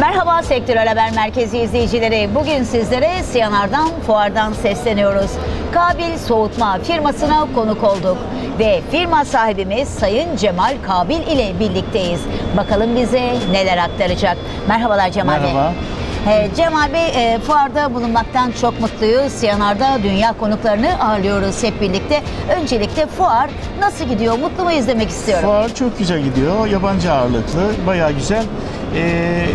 Merhaba Sektörel Haber Merkezi izleyicileri. Bugün sizlere Siyanar'dan, Fuar'dan sesleniyoruz. Kabil Soğutma firmasına konuk olduk. Ve firma sahibimiz Sayın Cemal Kabil ile birlikteyiz. Bakalım bize neler aktaracak. Merhabalar Cemal Bey. Merhaba. Ee, Cemal Bey, e, fuarda bulunmaktan çok mutluyuz. Siyanar'da dünya konuklarını ağırlıyoruz hep birlikte. Öncelikle fuar nasıl gidiyor? Mutlu mu izlemek istiyorum. Fuar çok güzel gidiyor. Yabancı ağırlıklı. Bayağı güzel. Ee,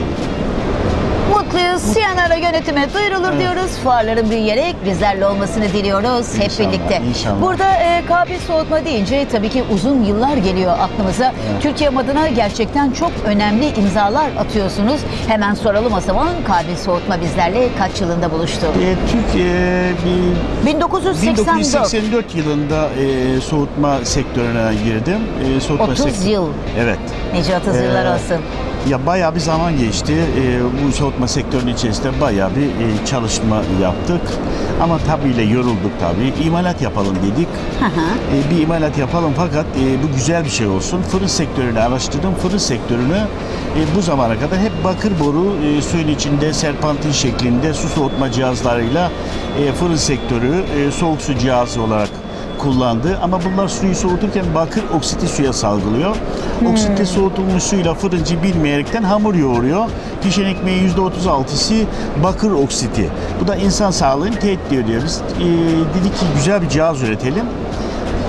Mutluyuz. Siyanara yönetime duyurulur Evet. diyoruz. Fuarların büyüyerek bizlerle olmasını diliyoruz hep İnşallah, birlikte. inşallah. Burada e, kabil soğutma deyince tabii ki uzun yıllar geliyor aklımıza. Evet. Türkiye adına gerçekten çok önemli imzalar atıyorsunuz. Hemen soralım o zaman kabil soğutma bizlerle kaç yılında buluştu? e, Türkiye bir 1984. 1984 yılında e, soğutma sektörüne girdim. E, soğutma 30 sektörü- yıl. Evet. Nice 30 Ee, yıllar olsun. Ya bayağı bir zaman geçti. Ee, bu soğutma sektörünün içerisinde bayağı bir e, çalışma yaptık. Ama tabii yorulduk tabii. İmalat yapalım dedik. Hı hı. Ee, bir imalat yapalım fakat e, bu güzel bir şey olsun. Fırın sektörünü araştırdım. Fırın sektörünü e, bu zamana kadar hep bakır boru e, suyun içinde serpantin şeklinde su soğutma cihazlarıyla e, fırın sektörü e, soğuk su cihazı olarak kullandı. Ama bunlar suyu soğuturken bakır oksiti suya salgılıyor. Oksitle soğutulmuş suyla fırıncı bilmeyerekten hamur yoğuruyor. Pişen ekmeğin %36'sı bakır oksiti. Bu da insan sağlığını tehdit ediyor. Biz e, dedik ki güzel bir cihaz üretelim.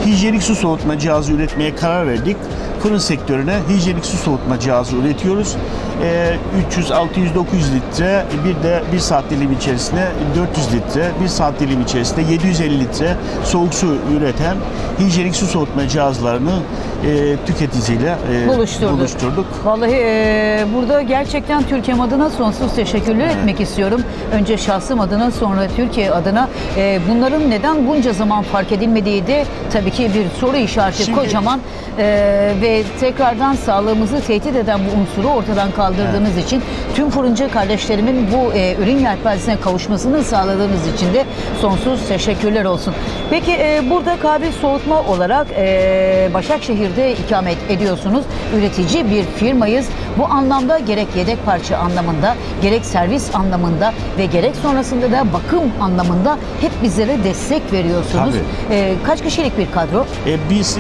Hijyenik su soğutma cihazı üretmeye karar verdik. Fırın sektörüne hijyenik su soğutma cihazı üretiyoruz. Ee, 300, 600, 900 litre bir de bir saat dilim içerisinde 400 litre, bir saat dilim içerisinde 750 litre soğuk su üreten hijyenik su soğutma cihazlarını e, tüketiciyle e, Buluşturduk. buluşturduk. Vallahi e, burada gerçekten Türkiye adına sonsuz teşekkürler etmek istiyorum. Önce şahsım adına sonra Türkiye adına e, bunların neden bunca zaman fark edilmediği de tabii ki bir soru işareti Şimdi- kocaman E, ve tekrardan sağlığımızı tehdit eden bu unsuru ortadan kaldırdığınız için tüm fırıncı kardeşlerimin bu e, ürün yelpazesine kavuşmasını sağladığınız için de sonsuz teşekkürler olsun. Peki e, burada kabil soğutma olarak e, Başakşehir'de ikamet ediyorsunuz. Üretici bir firmayız. Bu anlamda gerek yedek parça anlamında, gerek servis anlamında ve gerek sonrasında da bakım anlamında hep bizlere destek veriyorsunuz. Tabii. E, kaç kişilik bir kadro? E, biz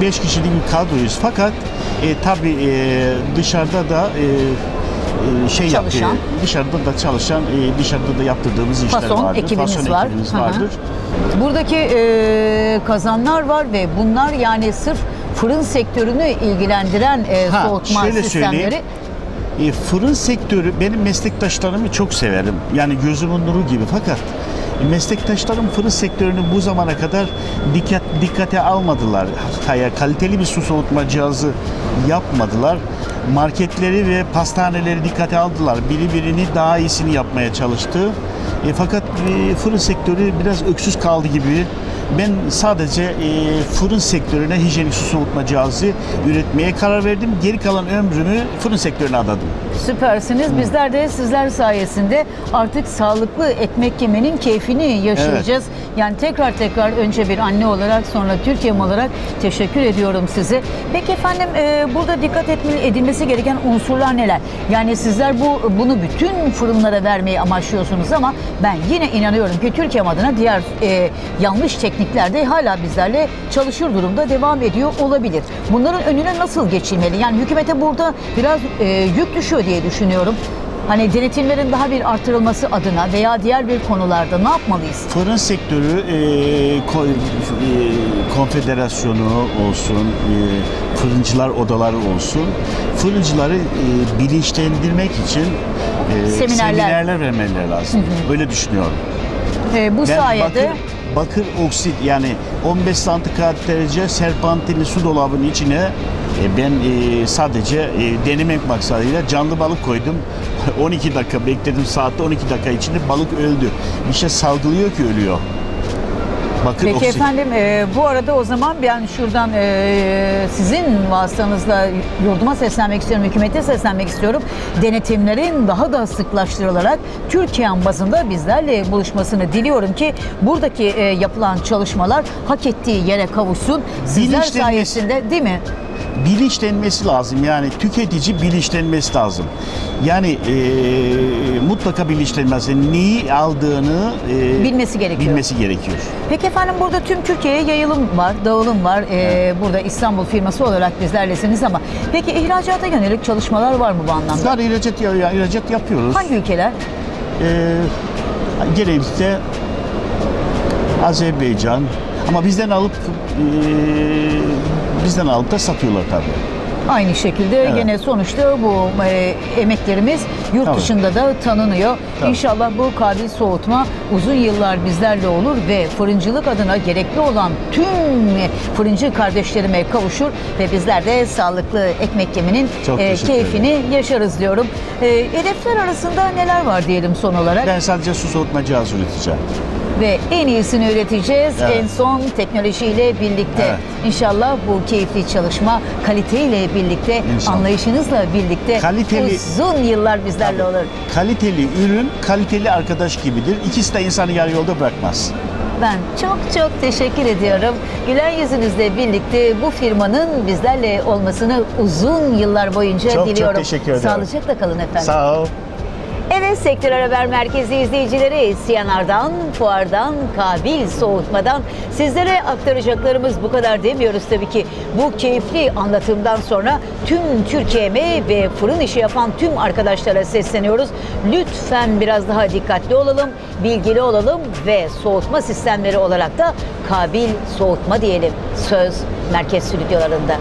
5 kişilik bir kadroyuz fakat e, tabii e, dışarıda da e, e, şey Çalışan. yaptı, dışarıda da çalışan, e, dışarıda da yaptırdığımız işler Fason vardır. ekibimiz Fason var. ekibimiz Hı hı. vardır. Buradaki e, kazanlar var ve bunlar yani sırf fırın sektörünü ilgilendiren e, Ha, soğutma şöyle sistemleri. söyleyeyim. E, fırın sektörü benim meslektaşlarımı çok severim. Yani gözümün nuru gibi fakat meslektaşlarım fırın sektörünü bu zamana kadar dikkat dikkate almadılar. Hatta kaliteli bir su soğutma cihazı yapmadılar. Marketleri ve pastaneleri dikkate aldılar. Biri birini daha iyisini yapmaya çalıştı. E, fakat e, fırın sektörü biraz öksüz kaldı gibi. Ben sadece e, fırın sektörüne hijyenik su soğutma cihazı üretmeye karar verdim. Geri kalan ömrümü fırın sektörüne adadım. Süpersiniz. Bizler de sizler sayesinde artık sağlıklı ekmek yemenin keyfini yaşayacağız. Yani tekrar tekrar önce bir anne olarak sonra Türkiye'm olarak teşekkür ediyorum size. Peki efendim e, burada dikkat edilmesi gereken unsurlar neler? Yani sizler bu bunu bütün fırınlara vermeyi amaçlıyorsunuz ama ben yine inanıyorum ki Türkiye adına diğer e, yanlış teknikler de hala bizlerle çalışır durumda devam ediyor olabilir. Bunların önüne nasıl geçilmeli? Yani hükümete burada biraz e, yük düşüyor diye düşünüyorum. Hani denetimlerin daha bir artırılması adına veya diğer bir konularda ne yapmalıyız? Fırın sektörü e, ko- e, konfederasyonu olsun, e, fırıncılar odaları olsun, fırıncıları e, bilinçlendirmek için e, Seminerler. seminerler vermeleri lazım. Öyle düşünüyorum. E, bu Ben sayede bakır, bakır oksit yani 15 santigrat derece serpantinli su dolabının içine e, ben e, sadece e, denemek maksadıyla canlı balık koydum. 12 dakika bekledim saatte 12 dakika içinde balık öldü. Bir şey salgılıyor ki ölüyor. Bakır Peki oksit. efendim e, bu arada o zaman ben şuradan e, sizin vasıtanızla yurduma seslenmek istiyorum, hükümete seslenmek istiyorum. Denetimlerin daha da sıklaştırılarak Türkiye bazında bizlerle buluşmasını diliyorum ki buradaki e, yapılan çalışmalar hak ettiği yere kavuşsun. Sizler Bilinçlenmesi. sayesinde değil mi? Bilinçlenmesi lazım. Yani tüketici bilinçlenmesi lazım. Yani e, mutlaka bilinçlenmesi. Neyi aldığını e, Bilmesi gerekiyor. Bilmesi gerekiyor. Peki efendim burada tüm Türkiye'ye yayılım var, dağılım var. Ee, burada İstanbul firması olarak bizlerlesiniz ama peki ihracata yönelik çalışmalar var mı bu anlamda? Var ihracat, ihracat yapıyoruz. Hangi ülkeler? E, genellikle Azerbaycan ama bizden alıp e, bizden alıp da satıyorlar tabii. Aynı şekilde Evet. gene sonuçta bu e, emeklerimiz yurt Tabii. dışında da tanınıyor. Tabii. İnşallah bu kabil soğutma uzun yıllar bizlerle olur ve fırıncılık adına gerekli olan tüm fırıncı kardeşlerime kavuşur ve bizler de sağlıklı ekmek yemenin e, keyfini yaşarız diyorum. E, hedefler arasında neler var diyelim son olarak Ben sadece su soğutma cihazı üreteceğim. Ve en iyisini üreteceğiz Evet. en son teknolojiyle birlikte. Evet. İnşallah bu keyifli çalışma kaliteyle birlikte, İnşallah. anlayışınızla birlikte Kaliteli- uzun yıllar bizlerle olur. Kaliteli ürün, kaliteli arkadaş gibidir. İkisi de insanı yarı yolda bırakmaz. Ben çok çok teşekkür ediyorum. Güler yüzünüzle birlikte bu firmanın bizlerle olmasını uzun yıllar boyunca Çok çok diliyorum. teşekkür ederim. Sağlıcakla kalın efendim. Sağ ol. Evet Sektör Haber Merkezi izleyicileri Siyanar'dan, Fuar'dan, Kabil Soğutmadan sizlere aktaracaklarımız bu kadar demiyoruz tabii ki. Bu keyifli anlatımdan sonra tüm Türkiye'me ve fırın işi yapan tüm arkadaşlara sesleniyoruz. Lütfen biraz daha dikkatli olalım, bilgili olalım ve soğutma sistemleri olarak da Kabil Soğutma diyelim. Söz Merkez Stüdyolarında.